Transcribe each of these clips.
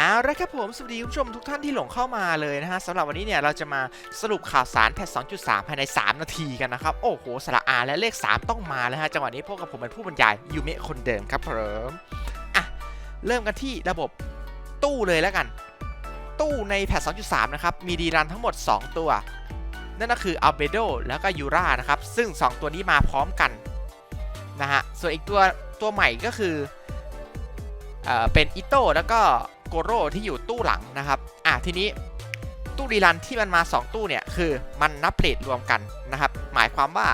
เอาละครับผม สวัสดีคุณผู้ชมทุกท่านที่หลงเข้ามาเลยนะฮะสำหรับวันนี้เนี่ยเราจะมาสรุปข่าวสารแพท 2.3 ภายใน 3 นาทีกันนะครับ โอ้โหสระอาและเลข 3 ต้องมาแล้วฮะ จังหวะนี้พวกกับผมเป็นผู้บรรยายยูเมะคนเดิมครับผมอะ เริ่มกันที่ระบบตู้เลยแล้วกัน ตู้ในแพท 2.3 นะครับ มีดีรันทั้งหมด 2 ตัว นั่นก็คืออัลเบโดแล้วก็ยูรานะครับ ซึ่ง 2 ตัวนี้มาพร้อมกันนะฮะส่วนอีกตัวตัวใหม่ก็คือเอ่อเป็นอิโต้แล้วก็ โกโร่ที่อยู่ตู้หลังนะครับอะทีนี้ตู้รีรันที่มันมา 2 ตู้เนี่ยคือมันนับเรทรวมกันนะครับหมายความว่า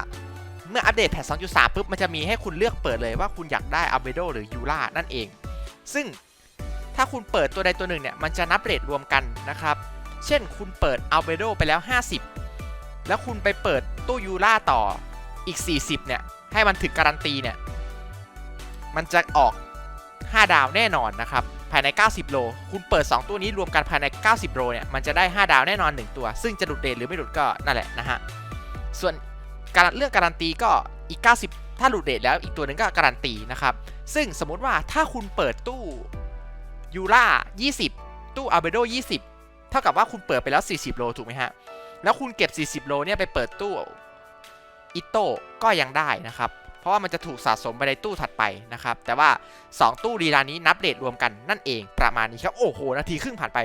เมื่ออัปเดตแพท2.3ปุ๊บมันจะมีให้คุณเลือกเปิดเลยว่าคุณอยากได้อัลเบโดหรือยูรานั่นเอง ซึ่งถ้าคุณเปิดตัวใดตัวหนึ่งเนี่ยมันจะนับเรทรวมกันนะครับ เช่นคุณเปิดอัลเบโดไปแล้ว 50 แล้วคุณไปเปิดตู้ยูราต่ออีก 40 เนี่ย ให้มันถึงการันตีเนี่ย มันจะออก 5 ดาวแน่นอนนะครับ ภายใน 90 โล คุณเปิด 2 ตัวนี้รวมกันภายใน 90 โลเนี่ยมันจะได้ 5 ดาวแน่นอน 1 ตัว ซึ่งจะหลุดเดทหรือไม่หลุดก็นั่นแหละนะฮะ ส่วนการเรื่องการันตีก็อีก 90 ถ้าหลุดเดทแล้วอีกตัวหนึงก็การันตีนะครับ ซึ่งสมมุติว่าถ้าคุณเปิดตู้ยูล่า 20 ตู้อัลเบโด 20 เท่ากับว่าคุณเปิดไปแล้ว 40 โลถูกไหมฮะ แล้วคุณเก็บ 40 โลเนี่ยไปเปิดตู้อิโต้ก็ยังได้นะครับ เพราะว่ามันจะถูกสะสมไปในตู้ถัดไปนะครับ แต่ว่า 2 ตู้รีลานี้นับเดทรวมกันนั่นเองประมาณนี้ครับโอ้โหนาทีครึ่งผ่านไป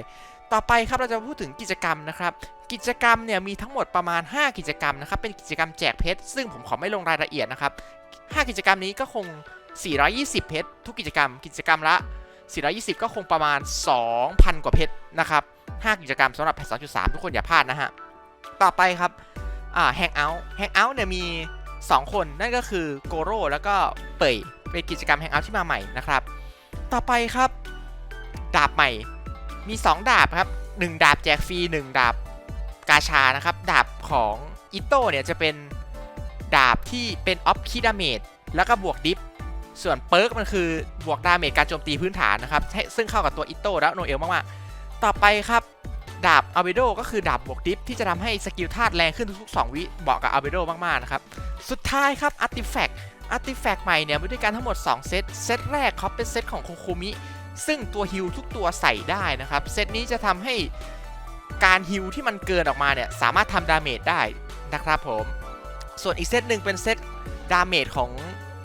ต่อไปครับเราจะพูดถึงกิจกรรมนะครับกิจกรรมเนี่ยมีทั้งหมดประมาณ 5 กิจกรรมนะครับเป็นกิจกรรมแจกเพชรซึ่งผมขอไม่ลงรายละเอียดนะครับ5กิจกรรมนี้ก็คง 420 เพชรทุกกิจกรรม กิจกรรมละ 420 ก็คงประมาณ 2,000 กว่าเพชรนะครับ5กิจกรรมสำหรับแพท2.3 ทุกคนอย่าพลาดนะฮะ ต่อไปครับอ่าแฮงเอาท์แฮงเอาท์เนี่ยมี 2 คนนั่นก็คือโกโร่แล้วก็เปยเป็นกิจกรรมแฮงเอาท์ที่มาใหม่นะครับ ต่อไปครับ ดาบใหม่มี 2 ดาบครับ 1 ดาบแจกฟรี1 ดาบกาชานะครับ ดาบของอิโต้เนี่ยจะเป็นดาบที่เป็นออฟคิดาเมจแล้วก็บวกดิฟส่วนเปิร์กมันคือบวกดาเมจการโจมตีพื้นฐานนะครับซึ่งเข้ากับตัวอิโต้และโนเอลมากๆต่อไปครับ ดาบอัลเบโดก็คือดาบบวกดิฟที่จะทำให้สกิลธาตุแรงขึ้นทุกๆ2วิเหมาะกับอัลเบโดมากๆนะครับ สุดท้ายครับอาร์ติแฟกต์อาร์ติแฟกต์ใหม่เนี่ยมีด้วยกันทั้งหมด 2 เซต เซตแรกเขาเป็นเซตของโคโคมิ ซึ่งตัวฮิลทุกตัวใส่ได้นะครับ เซตนี้จะทำให้การฮิลที่มันเกินออกมาเนี่ยสามารถทำดาเมจได้นะครับผม ส่วนอีกเซตหนึ่งเป็นเซตดาเมจของ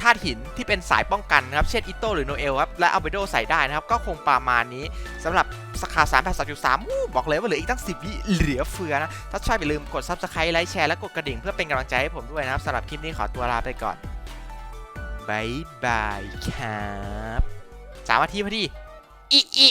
ธาตุหินที่เป็นสายป้องกันนะครับ เช่นอิโต้หรือโนเอลครับ และอัลเบโดใส่ได้นะครับ ก็คงประมาณนี้สำหรับ สาขา3 8 3 3บอกเลยว่าเหลืออีกตั้ง10วิเหลือเฟือนะ ถ้าชอบอย่าลืมกด Subscribe ไลค์แชร์และกดกระดิ่งเพื่อเป็นกำลังใจให้ผมด้วยนะครับสำหรับคลิปนี้ขอตัวลาไปก่อนบายบายครับสามนาทีพอดีอีอี